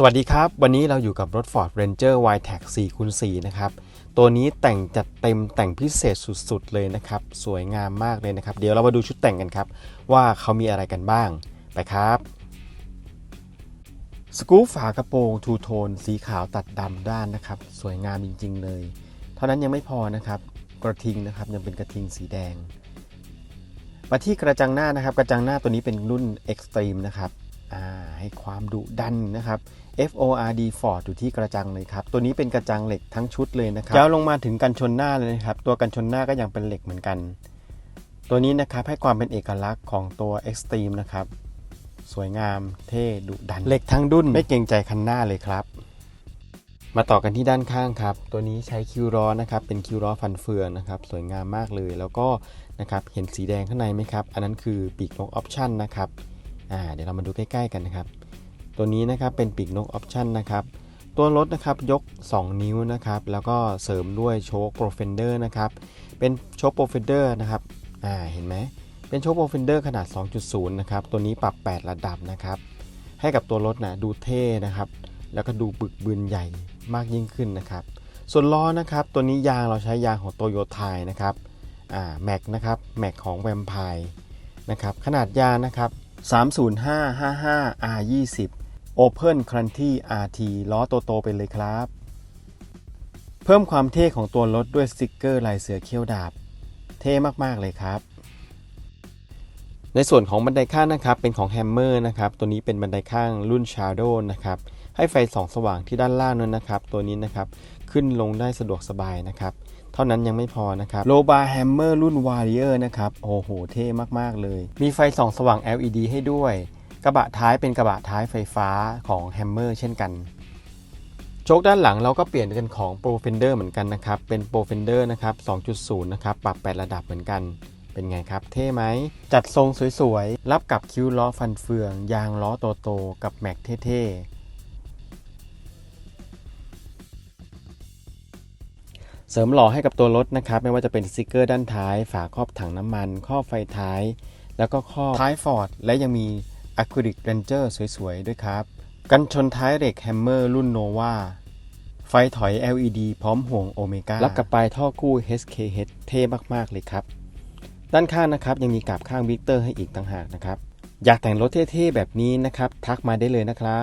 สวัสดีครับ วันนี้เราอยู่กับรถ Ford Ranger Y-Tech 4คูณ4นะครับ ตัวนี้แต่งจัดเต็มแต่งพิเศษสุดๆเลยนะครับ สวยงามมากเลยนะครับ เดี๋ยวเรามาดูชุดแต่งกันครับ ว่าเขามีอะไรกันบ้าง ไปครับ สกู๊ปฝากระโปรงทูโทนสีขาวตัดดำด้านนะครับ สวยงามจริงๆเลย เท่านั้นยังไม่พอนะครับ กระทิงนะครับยังเป็นกระทิงสีแดง มาที่กระจังหน้านะครับ กระจังหน้าตัวนี้เป็นรุ่น Extreme นะครับ ให้ความดุดันนะครับ FORD Ford อยู่ที่กระจังเลยครับ ตัวนี้เป็นกระจังเหล็กทั้งชุดเลยนะครับยาวลงมาถึงกันชนหน้าเลยนะครับ ตัวกันชนหน้าก็ยังเป็นเหล็กเหมือนกัน ตัวนี้นะครับให้ความเป็นเอกลักษณ์ของตัว Extreme นะครับ สวยงามเท่ดุดันเหล็กทั้งดุนไม่เกรงใจคันหน้าเลยครับ มาต่อกันที่ด้านข้างครับ ตัวนี้ใช้คิวล้อนะครับ เป็นคิวล้อฟันเฟืองนะครับ สวยงามมากเลย แล้วก็นะครับ เห็นสีแดงข้างในไหมครับ อันนั้นคือปีกนกออปชั่นนะครับ อ่าเดี๋ยวเรามาดูใกล้ๆกันนะครับ ตัวนี้นะครับเป็นปีกนกออปชั่นนะครับ ตัวรถนะครับยก 2 นิ้วนะครับ แล้วก็เสริมด้วยโชคโปรเฟนเดอร์นะครับ เป็นโชคโปรเฟนเดอร์นะครับ อ่า เห็นไหม เป็นโชคโปรเฟนเดอร์ขนาด 2.0 นะครับ ตัวนี้ปรับ 8 ระดับนะครับ ให้กับตัวรถนะดูเท่นะครับ แล้วก็ดูบึกบืนใหญ่มากยิ่งขึ้นนะครับ ส่วนล้อนะครับ ตัวนี้ยางเราใช้ยางของโตโยต้านะครับ อ่า แม็กนะครับ แม็กของแวมไพร์นะครับ ขนาดยางนะครับ 30555 R20 Open c r u n t y RT ล้อโตๆไปเลยครับ เพิ่มความเท่ของตัวรถด้วยสติกเกอร์ลายเสือเขี้ยวดาบ เท่มากๆเลยครับ ในส่วนของบันไดข้างนะครับ เป็นของ Hammer นะครับ ตัวนี้เป็นบันไดข้างรุ่น Shadow นะครับ ให้ไฟส่องสว่างที่ด้านล่างนั้นนะครับ ตัวนี้นะครับ ขึ้นลงได้สะดวกสบายนะครับ เท่านั้นยังไม่พอนะครับโลบาร์แฮมเมอร์รุ่น Warrior นะครับ โอ้โห เท่มาก ๆ เลย มีไฟส่องสว่าง LED ให้ด้วย กระบะท้ายเป็นกระบะท้ายไฟฟ้าของ Hammer เช่นกันโชคด้านหลังเราก็เปลี่ยนเป็นของ Pro Fender เหมือนกันนะครับ เป็น Pro Fender นะครับ 2.0 นะครับ ปรับ 8 ระดับเหมือนกัน เป็นไงครับ เท่ไหม จัดทรงสวยๆ รับกับคิ้วล้อฟันเฟือง ยางล้อโตๆ กับแม็กเท่ๆ เสริมหล่อให้กับตัวรถนะครับ ไม่ว่าจะเป็นสติกเกอร์ด้านท้าย ฝาครอบถังน้ำมันครอบไฟท้าย แล้วก็ครอบท้ายฟอร์ดและยังมีอะคริลิกเรนเจอร์สวยๆ ด้วยครับ กันชนท้ายเหล็กแฮมเมอร์รุ่นโนวาไฟถอย LED พร้อมห่วงโอเมก้ารับกับปลายท่อคู่ HKH เท่มากๆเลยครับ ด้านข้างนะครับยังมีกาบข้างวิกเตอร์ให้อีกต่างหากนะครับ อยากแต่งรถเท่ๆแบบนี้นะครับ ทักมาได้เลยนะครับ